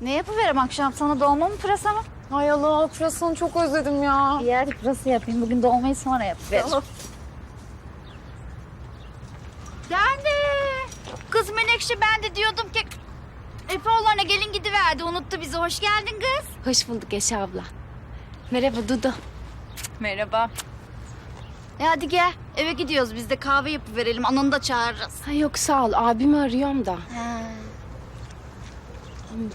Ne yapıverem akşam sana dolma mı pırasa mı? Hay Allah pırasını çok özledim ya. Bir yerde pırasa yapayım. Bugün dolmayı sonra yapıverem. Tamam. Geldi. Kız Menekşe ben de diyordum ki... Efe oğlan'a gelin gidiverdi. Unuttu bizi. Hoş geldin kız. Hoş bulduk Eşe abla. Merhaba Dudu. Merhaba. E hadi gel. Eve gidiyoruz. Biz de kahve yapıverelim. Ananı da çağırırız. Ha yok sağ ol abimi arıyorum da.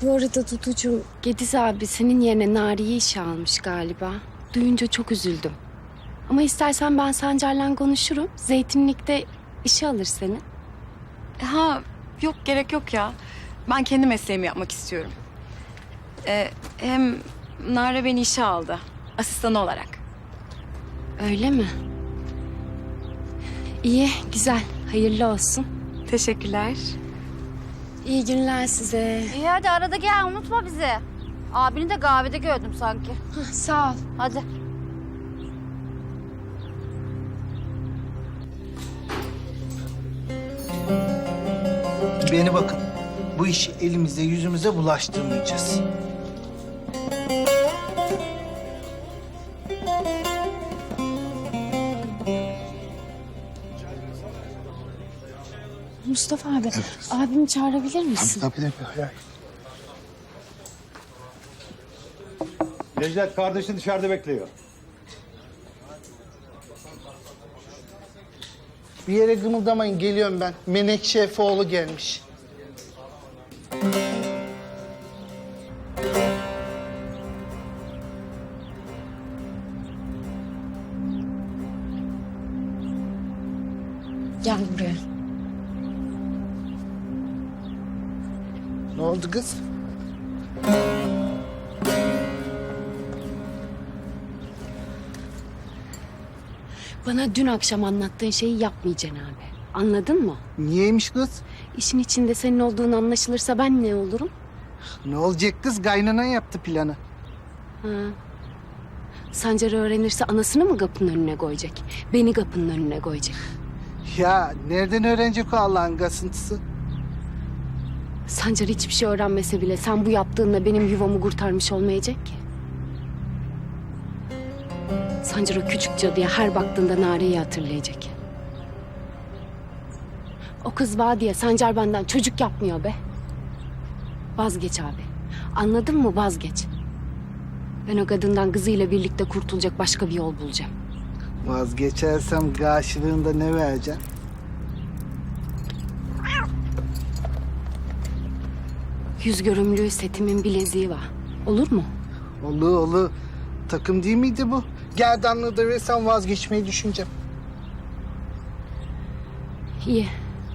Bu arada Duducuğum Gediz abi senin yerine Nari'yi işe almış galiba. Duyunca çok üzüldüm. Ama istersen ben Sancar'la konuşurum. Zeytinlik'te işe alır seni. Ha yok gerek yok ya. Ben kendi mesleğimi yapmak istiyorum. Ee, hem Nare beni işe aldı. Asistan olarak. Öyle mi? İyi, güzel. Hayırlı olsun. Teşekkürler. İyi günler size. İyi hadi arada gel. Unutma bizi. Abini de kahvede gördüm sanki. Hah, sağ ol. Hadi. Beni bakın. Bu işi elimize yüzümüze bulaştırmayacağız. Mustafa abi, abimi çağırabilir misin? Tabii tabii. Necdet kardeşin dışarıda bekliyor. Bir yere gımıldamayın geliyorum ben. Menekşe Efeoğlu gelmiş. Kız? Bana dün akşam anlattığın şeyi yapmayacaksın abi. Anladın mı? Niyeymiş kız? İşin içinde senin olduğun anlaşılırsa ben ne olurum? Ne olacak kız? Kaynanan yaptı planı. Ha. Sancar öğrenirse anasını mı kapının önüne koyacak? Beni kapının önüne koyacak. Ya nereden öğrenecek o Allah'ın kasıntısı? Sancar hiçbir şey öğrenmese bile sen bu yaptığınla benim yuvamı kurtarmış olmayacak ki. Sancar o küçük cadıya her baktığında Nare'yi hatırlayacak. O kız var diye Sancar benden çocuk yapmıyor be. Vazgeç abi. Anladın mı vazgeç. Ben o kadından kızıyla birlikte kurtulacak başka bir yol bulacağım. Vazgeçersem karşılığında ne vereceğim? Yüz görümlüğü setimin bileziği var. Olur mu? Olu olu. Takım değil miydi bu? Gerdanlığı da versem vazgeçmeyi düşüneceğim. İyi.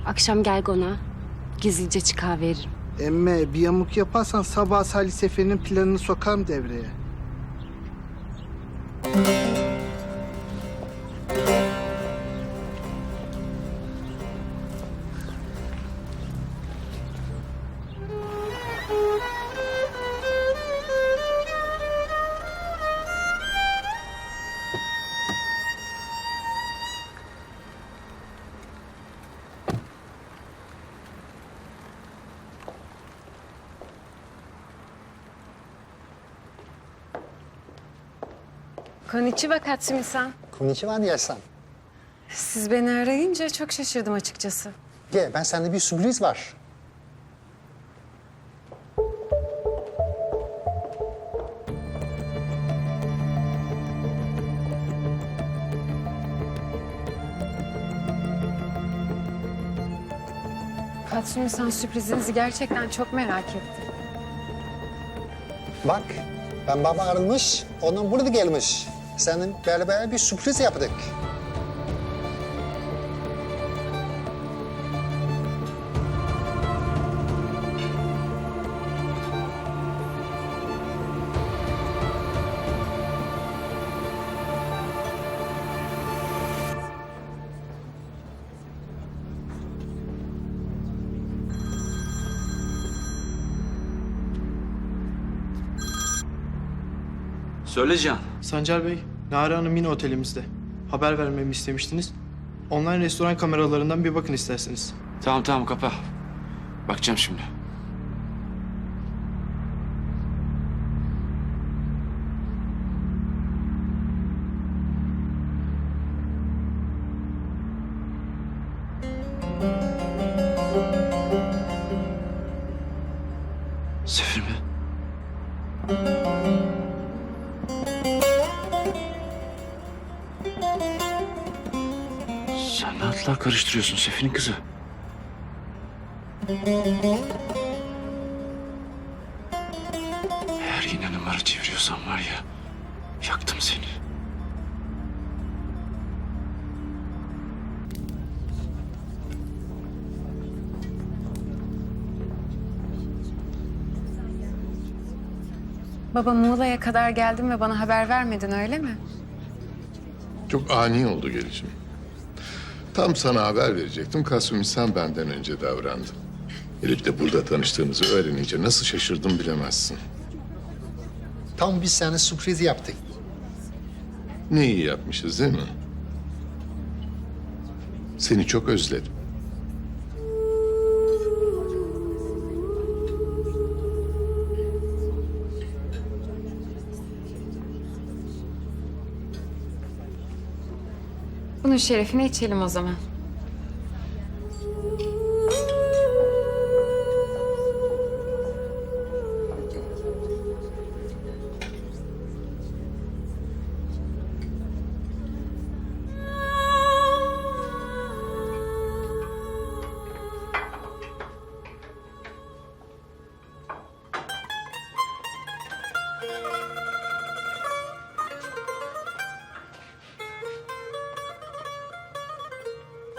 Akşam gel konağa. Gizlice çıkar veririm. Emme bir yamuk yaparsan sabah Salih Sefer'in planını sokarım devreye. Konnichiwa Katsumi-san. Konnichiwa Niyasan. Siz beni arayınca çok şaşırdım açıkçası. Gel ben sende bir sürpriz var. Katsumi-san sürprizinizi gerçekten çok merak ettim. Bak ben baba ayrılmış, onun burada gelmiş. Senin beraber bir sürpriz yaptık. Söyle Can. Sancar Bey, Nare Hanım yine otelimizde. Haber vermemi istemiştiniz. Online restoran kameralarından bir bakın isterseniz. Tamam tamam kapa. Bakacağım şimdi. Atlar karıştırıyorsun Sefer'in kızı? Eğer yine numara çeviriyorsan var ya, yaktım seni. Baba Muğla'ya kadar geldin ve bana haber vermedin öyle mi? Çok ani oldu gelişim. Tam sana haber verecektim. Kasım sen benden önce davrandı. Elif de burada tanıştığımızı öğrenince nasıl şaşırdım bilemezsin. Tam biz sana sürpriz yaptık. Ne iyi yapmışız değil mi? Seni çok özledim. Bunun şerefine içelim o zaman.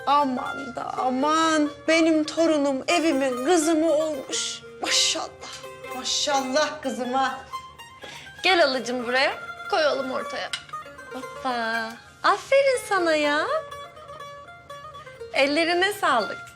Aman da aman benim torunum evimin kızı mı olmuş? Maşallah. Maşallah kızıma. Gel alıcım buraya. Koyalım ortaya. Hoppa. Aferin sana ya. Ellerine sağlık.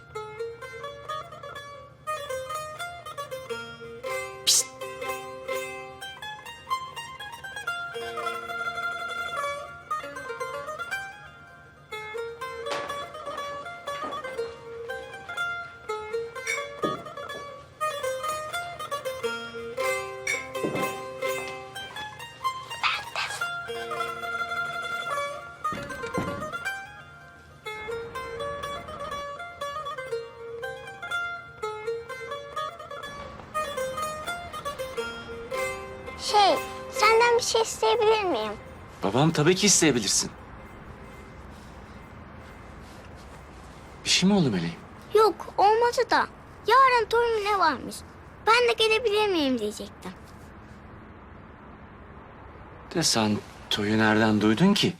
Babam tabii ki isteyebilirsin. Bir şey mi oldu Meleğim? Yok, olmadı da. Yarın torun ne varmış? Ben de gelebilir miyim diyecektim. De sen Toy'u nereden duydun ki?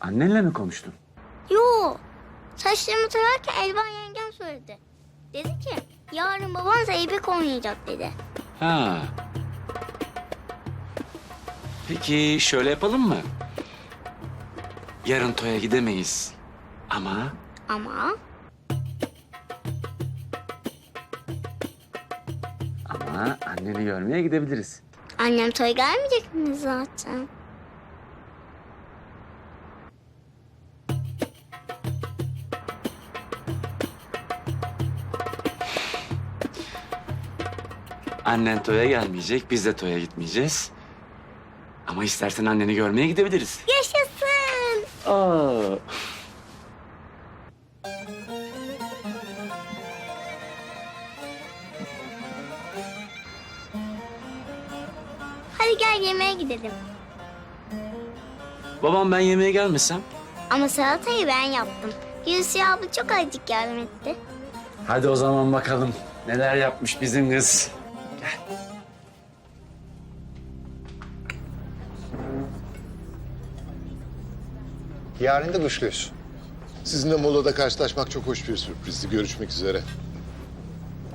Annenle mi konuştun? Yo, saçlarımı tararken Elvan yengem söyledi. Dedi ki, yarın baban zeybek oynayacak dedi. Ha. Peki şöyle yapalım mı? Yarın Toy'a gidemeyiz. Ama Ama ama anneni görmeye gidebiliriz. annem toy gelmeyecek mi zaten? Annen Toy'a gelmeyecek, biz de Toy'a gitmeyeceğiz. Ama istersen anneni görmeye gidebiliriz. Yaşasın! Aa. Hadi gel yemeğe gidelim. Babam ben yemeğe gelmesem? Ama salatayı ben yaptım. Yusuf abla çok azıcık yardım etti. Hadi o zaman bakalım neler yapmış bizim kız. Yarın da güçlüyüz. Sizinle molada karşılaşmak çok hoş bir sürprizdi. Görüşmek üzere.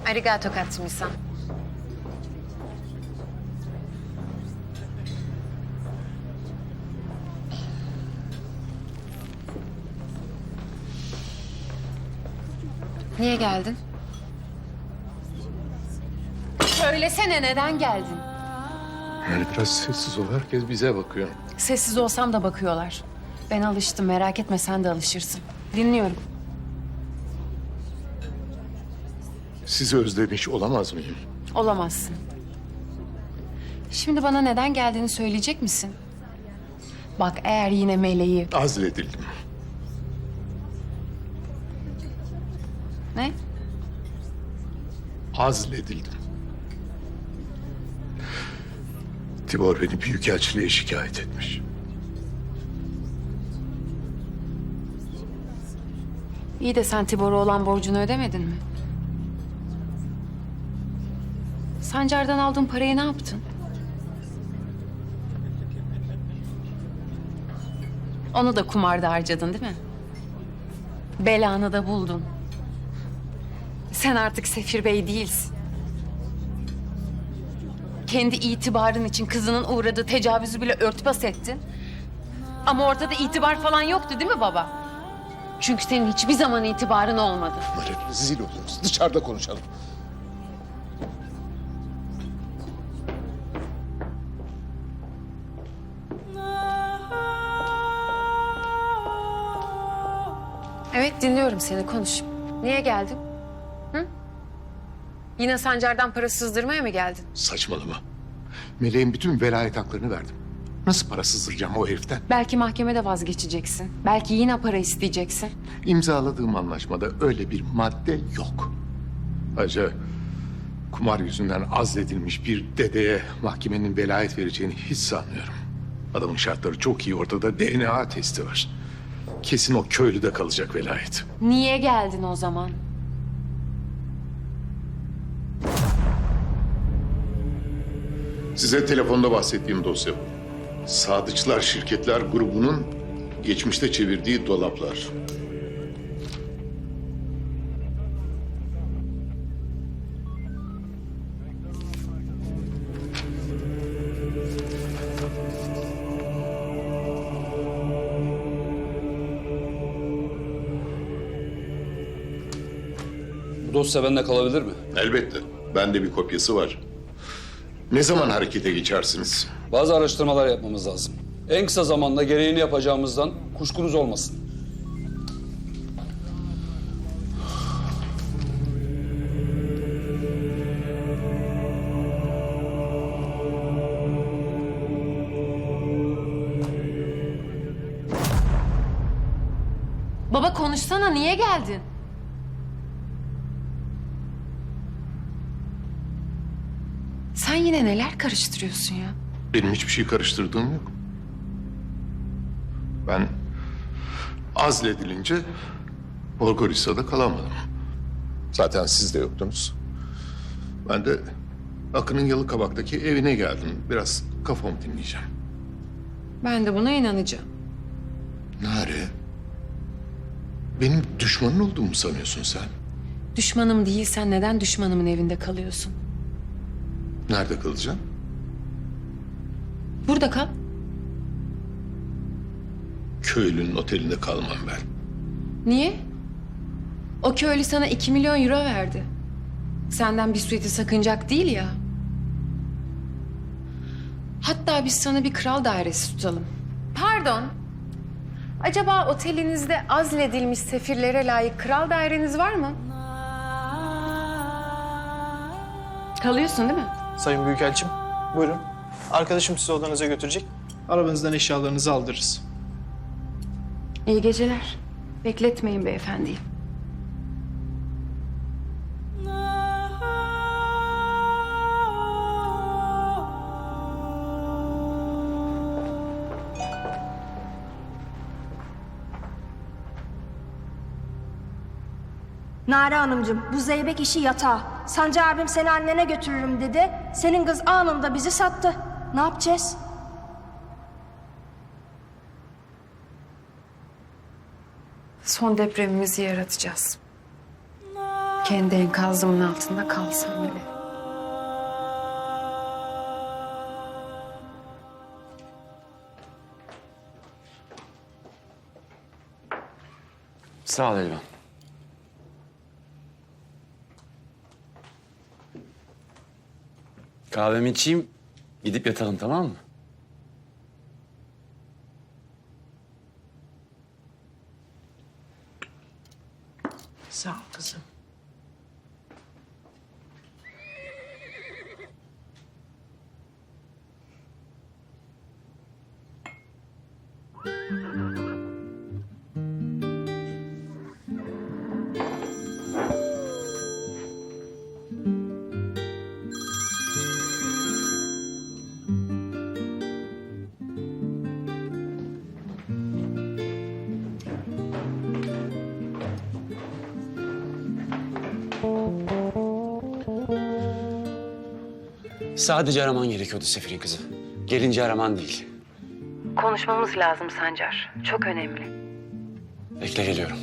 Arigato Katsumi-san. Niye geldin? Söylesene neden geldin? Yani biraz sessiz ol. Herkes bize bakıyor. Sessiz olsam da bakıyorlar. Ben alıştım merak etme sen de alışırsın. Dinliyorum. Sizi özlemiş olamaz mıyım? Olamazsın. Şimdi bana neden geldiğini söyleyecek misin? Bak eğer yine meleği... Azledildim. Ne? azledildim. Tibor beni büyükelçiliğe şikayet etmiş. İyi de sen Tibor'a olan borcunu ödemedin mi? Sancar'dan aldığın parayı ne yaptın? Onu da kumarda harcadın değil mi? Belanı da buldun. Sen artık Sefir Bey değilsin. Kendi itibarın için kızının uğradığı tecavüzü bile örtbas ettin. Ama ortada itibar falan yoktu değil mi baba? Çünkü senin hiçbir zaman itibarın olmadı. Bunlar rezil oluyoruz. Dışarıda konuşalım. Evet dinliyorum seni konuş. Niye geldin? Hı? Yine Sancar'dan para sızdırmaya mı geldin? Saçmalama. Meleğin bütün velayet haklarını verdim. Nasıl para sızdıracağım o heriften? Belki mahkemede vazgeçeceksin. Belki yine para isteyeceksin. İmzaladığım anlaşmada öyle bir madde yok. Ayrıca kumar yüzünden azledilmiş bir dedeye mahkemenin velayet vereceğini hiç sanmıyorum. Adamın şartları çok iyi ortada DNA testi var. Kesin o köylüde kalacak velayet. Niye geldin o zaman? Size telefonda bahsettiğim dosya bu. Sadıçlar Şirketler grubunun geçmişte çevirdiği dolaplar. Bu dosya bende kalabilir mi? Elbette. Bende bir kopyası var. Ne zaman harekete geçersiniz? Bazı araştırmalar yapmamız lazım. En kısa zamanda gereğini yapacağımızdan kuşkunuz olmasın. Baba konuşsana niye geldin? Sen yine neler karıştırıyorsun ya? Benim hiçbir şey karıştırdığım yok. Ben azledilince Borgorisa'da kalamadım. Zaten siz de yoktunuz. Ben de Akın'ın Yalıkabak'taki evine geldim. Biraz kafamı dinleyeceğim. Ben de buna inanacağım. Nare, benim düşmanın olduğumu sanıyorsun sen. Düşmanım değilsen neden düşmanımın evinde kalıyorsun? Nerede kalacağım? Burada kal. Köylünün otelinde kalmam ben. Niye? O köylü sana iki milyon euro verdi. Senden bir suiti sakınacak değil ya. Hatta biz sana bir kral dairesi tutalım. Pardon. Acaba otelinizde azledilmiş sefirlere layık kral daireniz var mı? Kalıyorsun değil mi? Sayın Büyükelçim, buyurun. Arkadaşım sizi odanıza götürecek. Arabanızdan eşyalarınızı aldırırız. İyi geceler. Bekletmeyin beyefendiyi. Nare Hanımcığım bu zeybek işi yatağı. Sancı abim seni annene götürürüm dedi. Senin kız anında bizi sattı. Ne yapacağız? Son depremimizi yaratacağız. Kendi enkazımın altında kalsam bile. Sağ ol Elvan. Kahvemi içeyim, gidip yatalım tamam mı? Sağ ol kızım. Sadece araman gerekiyordu Sefir'in kızı. Gelince araman değil. Konuşmamız lazım Sancar. Çok önemli. Bekle geliyorum.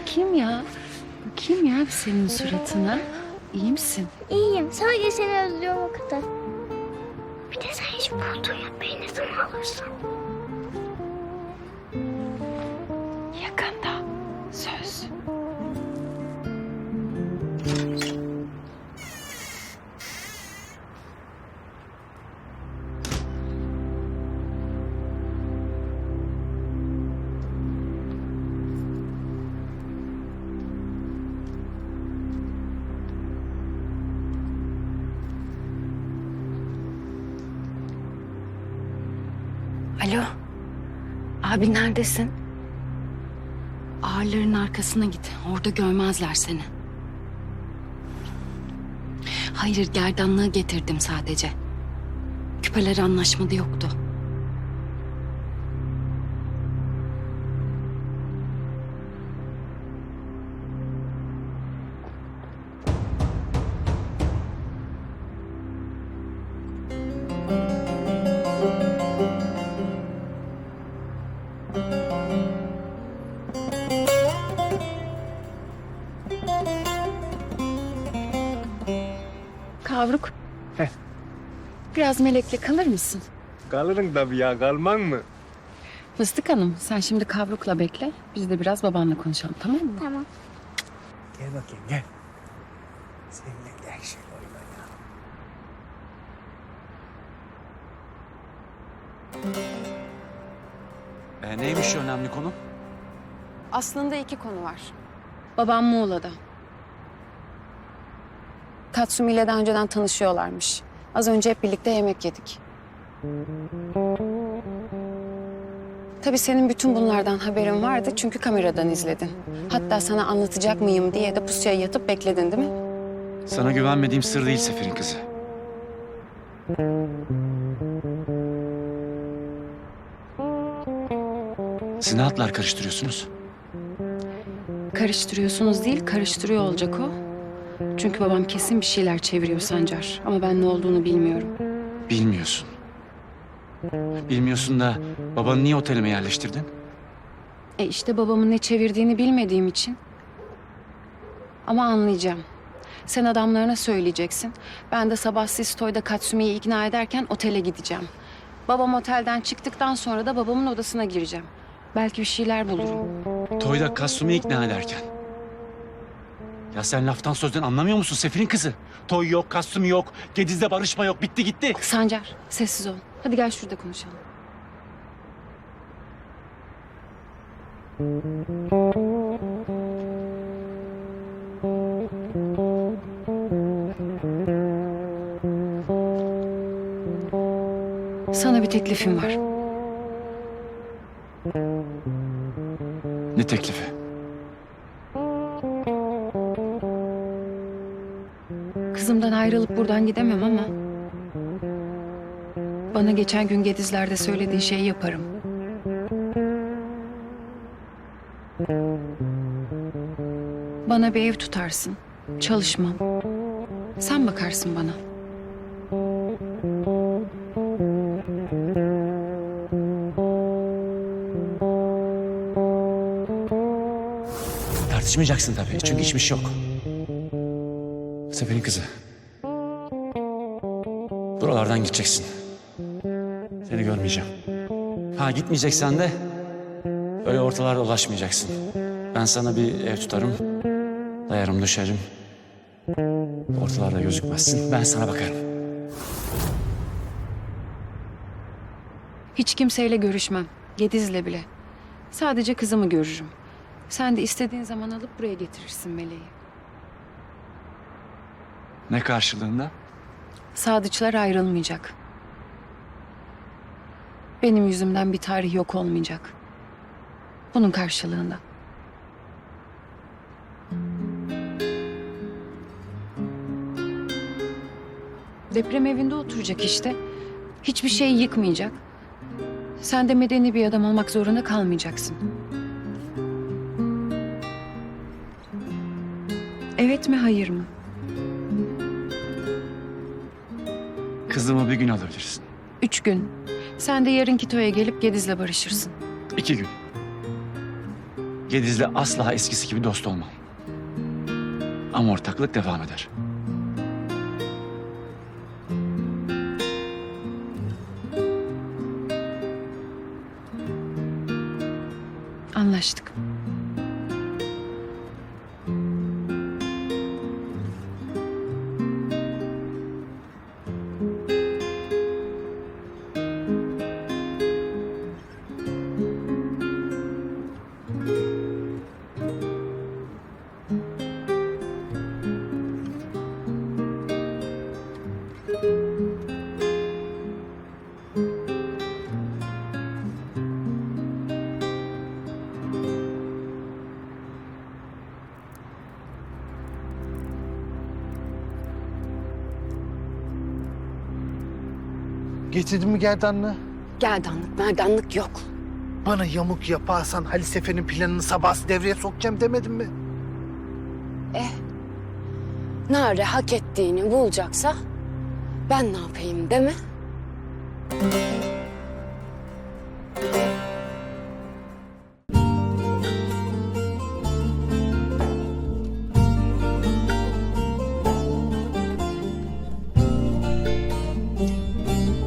Bakayım ya. Bakayım ya senin suratına. İyi misin? İyiyim. Sadece seni özlüyorum o kadar. Bir de sen hiç yok. Beni ne zaman alırsın? Alo. Abi neredesin? Ağırların arkasına git. Orada görmezler seni. Hayır gerdanlığı getirdim sadece. Küpeler anlaşmada yoktu. Melekle kalır mısın? Kalırım tabii ya kalman mı? Fıstık Hanım sen şimdi Kavruk'la bekle. Biz de biraz babanla konuşalım tamam mı? Tamam. Gel bakayım gel. Seninle gel şey oyna ya. Ee, neymiş önemli konu? Aslında iki konu var. Babam Muğla'da. Katsumi ile daha önceden tanışıyorlarmış. Az önce hep birlikte yemek yedik. Tabii senin bütün bunlardan haberin vardı çünkü kameradan izledin. Hatta sana anlatacak mıyım diye de pusuya yatıp bekledin değil mi? Sana güvenmediğim sır değil Sefir'in kızı. Siz ne hatlar karıştırıyorsunuz? Karıştırıyorsunuz değil, karıştırıyor olacak o. Çünkü babam kesin bir şeyler çeviriyor Sancar. Ama ben ne olduğunu bilmiyorum. Bilmiyorsun. Bilmiyorsun da babanı niye otelime yerleştirdin? E işte babamın ne çevirdiğini bilmediğim için. Ama anlayacağım. Sen adamlarına söyleyeceksin. Ben de sabah Sistoy'da Katsumi'yi ikna ederken otele gideceğim. Babam otelden çıktıktan sonra da babamın odasına gireceğim. Belki bir şeyler bulurum. Toyda Kasum'u ikna ederken. Ya sen laftan sözden anlamıyor musun Sefir'in kızı? Toy yok, Kasumi yok, Gediz'de barışma yok, bitti gitti. Sancar, sessiz ol. Hadi gel şurada konuşalım. Sana bir teklifim var. Ne teklifi? Ayrılıp buradan gidemem ama... ...bana geçen gün Gedizler'de söylediğin şeyi yaparım. Bana bir ev tutarsın. Çalışmam. Sen bakarsın bana. Tartışmayacaksın tabii çünkü hiçbir şey yok. Sefir'in kızı. Buralardan gideceksin. Seni görmeyeceğim. Ha gitmeyeceksen de öyle ortalarda dolaşmayacaksın. Ben sana bir ev tutarım. Dayarım düşerim. Ortalarda gözükmezsin. Ben sana bakarım. Hiç kimseyle görüşmem. Gediz'le bile. Sadece kızımı görürüm. Sen de istediğin zaman alıp buraya getirirsin Meleği. Ne karşılığında? Sadıçlar ayrılmayacak. Benim yüzümden bir tarih yok olmayacak. Bunun karşılığında. Deprem evinde oturacak işte. Hiçbir şeyi yıkmayacak. Sen de medeni bir adam olmak zorunda kalmayacaksın. Evet mi hayır mı? Kızımı bir gün alabilirsin. Üç gün. Sen de yarın Kito'ya gelip Gediz'le barışırsın. İki gün. Gediz'le asla eskisi gibi dost olmam. Ama ortaklık devam eder. Getirdin mi gerdanlığı? Gerdanlık merdanlık yok. Bana yamuk yaparsan Halis Efe'nin planını sabah devreye sokacağım demedim mi? Nare hak ettiğini bulacaksa ben ne yapayım değil mi?